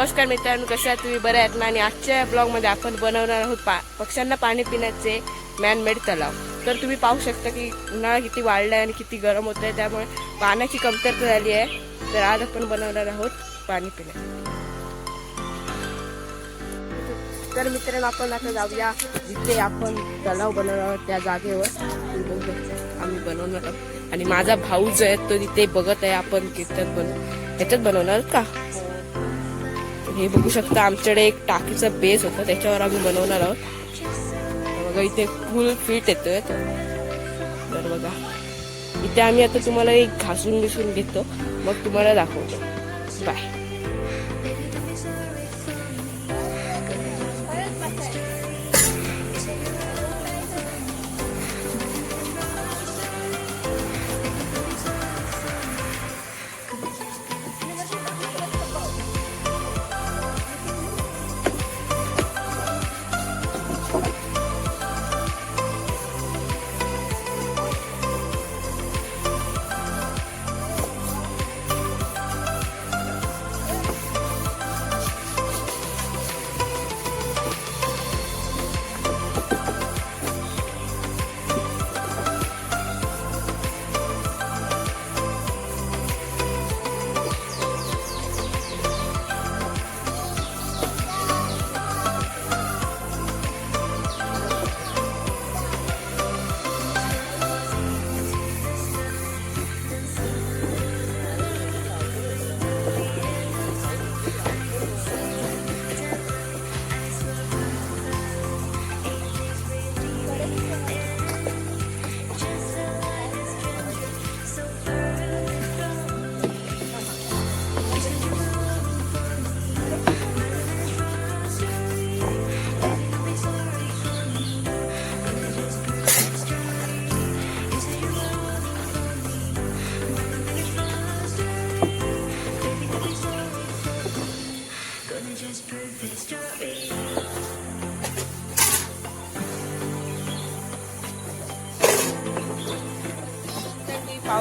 नमस्कार मित्रांनो कसे आहात तुम्ही? बरे आहेत ना? आणि आजच्या ब्लॉगमध्ये आपण बनवणार आहोत पा पक्ष्यांना पाणी पिण्याचे मॅनमेड तलाव. तर तुम्ही पाहू शकता की उन्हाळा किती वाढला आहे आणि किती गरम होत आहे त्यामुळे पाण्याची कमतरता झाली आहे. तर आज आपण बनवणार आहोत पाणी पिण्या. तर मित्रांनो आपण आता जाऊया. जिथे आपण तलाव बनवणार आहोत त्या जागेवर. आम्ही बनवणार आहोत. आणि माझा भाऊ जो आहे तो तिथे बघत आहे. आपण कीर्तन बन ह्याच्यात बनवणार आहोत का? हे बघू शकता आमच्याकडे एक टाकीचा बेस होता त्याच्यावर आम्ही बनवणार आहोत. बघा इथे फुल फिट येतोय तर बघा इथे आम्ही आता तुम्हाला एक घासून बिसून घेतो. मग तुम्हाला दाखवतो. बाय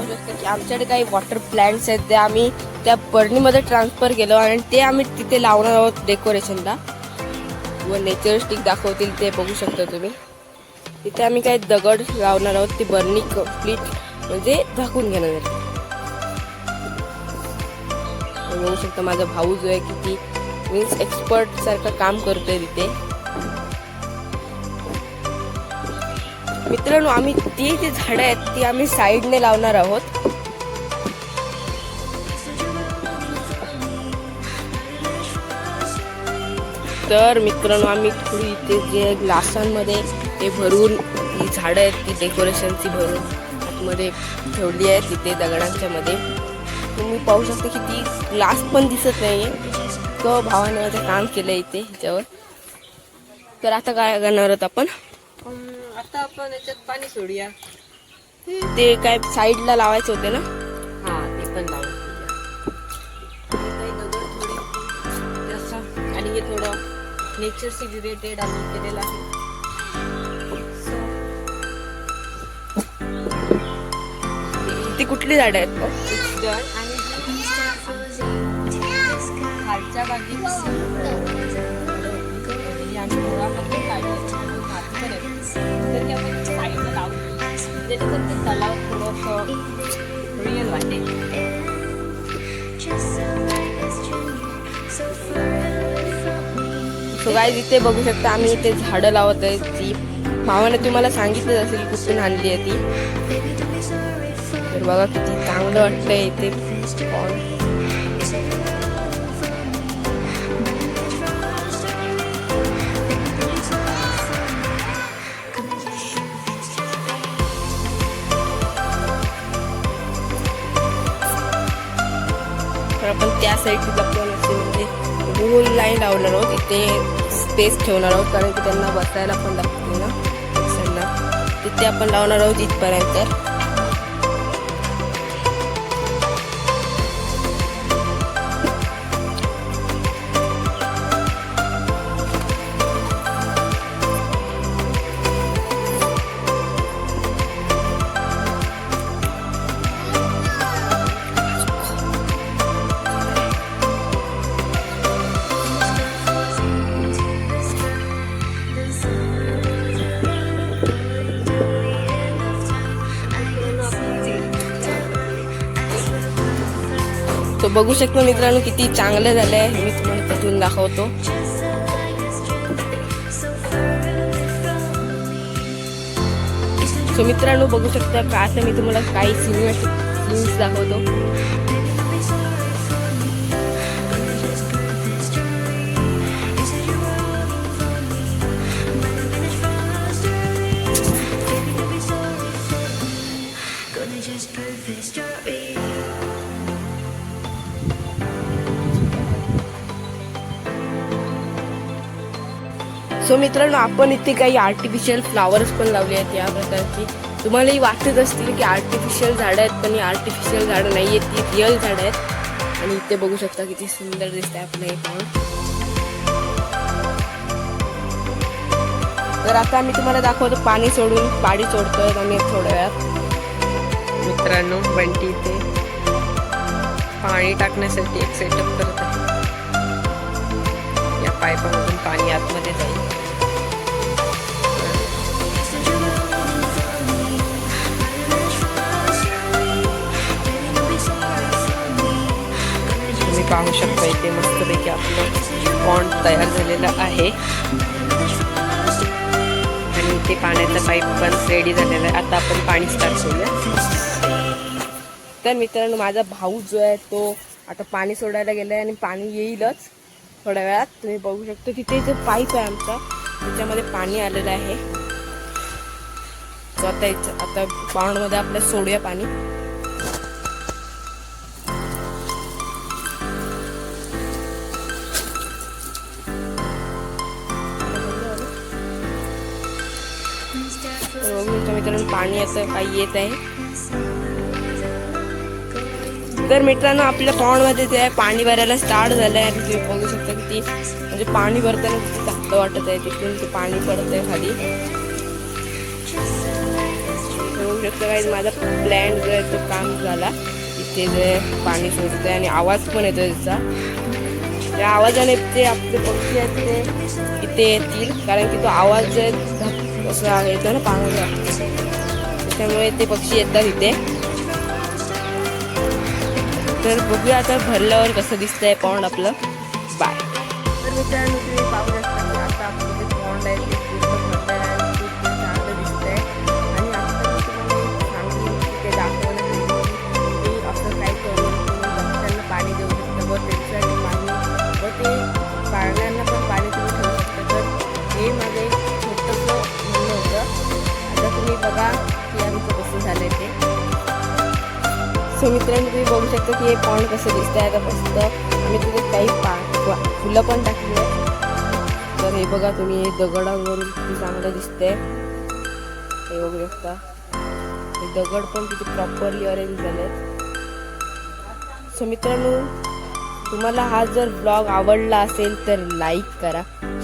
तुम्ही शकता की आमच्याकडे काही वॉटर प्लॅन्ट्स आहेत ते आम्ही त्या बर्नीमध्ये ट्रान्सफर केलं आणि ते आम्ही तिथे लावणार आहोत डेकोरेशनला व नेचरिस्टिक दाखवतील ते बघू शकता तुम्ही. तिथे आम्ही काही दगड लावणार आहोत ती बर्नी कंप्लीट म्हणजे झाकून घेणार आहे. बघू शकता माझा भाऊ जो आहे किती मीन्स एक्सपर्ट सारखं काम करतोय तिथे. मित्रांनो आम्ही ती जी झाडं आहेत ती आम्ही साईडने लावणार आहोत. तर मित्रांनो आम्ही थोडी इथे जे ग्लासांमध्ये ते भरून ही झाडं आहेत ती डेकोरेशनची भरून आतमध्ये ठेवली आहे तिथे दगडांच्या मध्ये. तुम्ही पाहू शकता की ती ग्लास पण दिसत नाही तो भावाने माझं काम केलं इथे ह्याच्यावर. तर आता काय करणार आहोत आपण? आता आपण याच्यात पाणी सोडूया. ते काय साईडला लावायचे होते ना? हा ते पण असं. आणि हे थोडं नेचरशी रिलेटेड आम्ही केलेलं आहे. ती कुठली झाडं आहेत. आणि खालच्या बाजूला आम्ही थोडंसं वाटेल सो काय इथे बघू शकता आम्ही इथे झाडं लावत आहे. ती भावाने तुम्हाला सांगितलं असेल कुठून आणली आहे ती. तर बघा किती चांगलं वाटतंय इथे. आपण त्या साईडची पण म्हणजे गोल लाईन लावणार आहोत. इथे स्पेस ठेवणार आहोत कारण की त्यांना बसायला पण लागते ना त्यांना तिथे आपण लावणार आहोत इथपर्यंत. तो बघू शकतो मित्रांनो किती चांगलं झालंय. मी तुम्हाला तिथून दाखवतो. सो मित्रांनो बघू शकता का? असं मी तुम्हाला काही सिनेमॅटिक सीन्स दाखवतो. सो मित्रांनो आपण इथे काही आर्टिफिशियल फ्लावर्स पण लावले आहेत या प्रकारची. तुम्हालाही वाटत असतील की आर्टिफिशियल झाडं आहेत पण ही आर्टिफिशियल झाडं नाही आहेत ती रिअल झाडं आहेत. आणि इथे बघू शकता किती सुंदर दिसत आहे आपलं हे पाऊल तर आता मी तुम्हाला दाखवतो पाणी सोडून पाणी सोडतोय आम्ही थोड्या वेळात. मित्रांनो बंटी इथे पाणी टाकण्यासाठी एक सेटअप करत आहे. या पायपामधून पाणी आतमध्ये जाईल. पाहू शकता इथे मस्तपैकी आपलं पॉन्ड तयार झालेलं आहे. आणि इथे पाण्याचा पाईप पण रेडी झालेला आहे. आता आपण पाणी स्टार्ट करूया. तर मित्रांनो माझा भाऊ जो आहे तो आता पाणी सोडायला गेलाय आणि पाणी येईलच थोड्या वेळात. तुम्ही बघू शकता तिथे जो पाईप आहे आमचा त्याच्यामध्ये पाणी आलेलं आहे. आता आता पाऊंडमध्ये आपल्या सोडूया पाणी. पाणी असं काही येत आहे. तर मित्रांनो आपल्या पॉन्डमध्ये जे आहे पाणी भरायला स्टार्ट झालं आहे आणि तुम्ही बघू शकता किती म्हणजे पाणी भरताना किती चांगलं वाटत आहे. तिथून ते पाणी पडत आहे खाली. बघू शकता काही माझा प्लॅन जो आहे तो काम झाला. इथे जे पाणी सोडतंय आणि आवाज पण येतो त्याचा त्या आवाजाने ते आपले पक्षी आहेत ते इथे येतील. कारण की तो आवाज जो आहे असा येतो ना पाण्याचा. त्यामुळे ते पक्षी येतात इथे. तर बघूया आता भरल्यावर कसं दिसतंय पॉन्ड आपलं. बाय तर मित्रांनो तुम्ही पाहू शकता आता आपलं जे पॉन्ड आहे सो मित्रांनो तुम्ही बघू शकता की हे पॉन्ड कसं दिसतंय. आता मस्त आम्ही तिथे काही पा फुलं पण टाकली आहेत. तर हे बघा तुम्ही हे दगडांवरून किती चांगलं दिसतंय. हे बघू शकता. हे दगड पण किती प्रॉपरली अरेंज झाले सो मित्रांनो तुम्हाला हा जर ब्लॉग आवडला असेल तर लाईक करा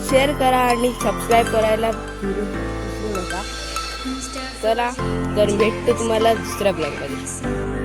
शेअर करा आणि सबस्क्राईब करायला विसरू नका. चला तर भेटतो तुम्हाला दुसऱ्या ब्लॉगमध्ये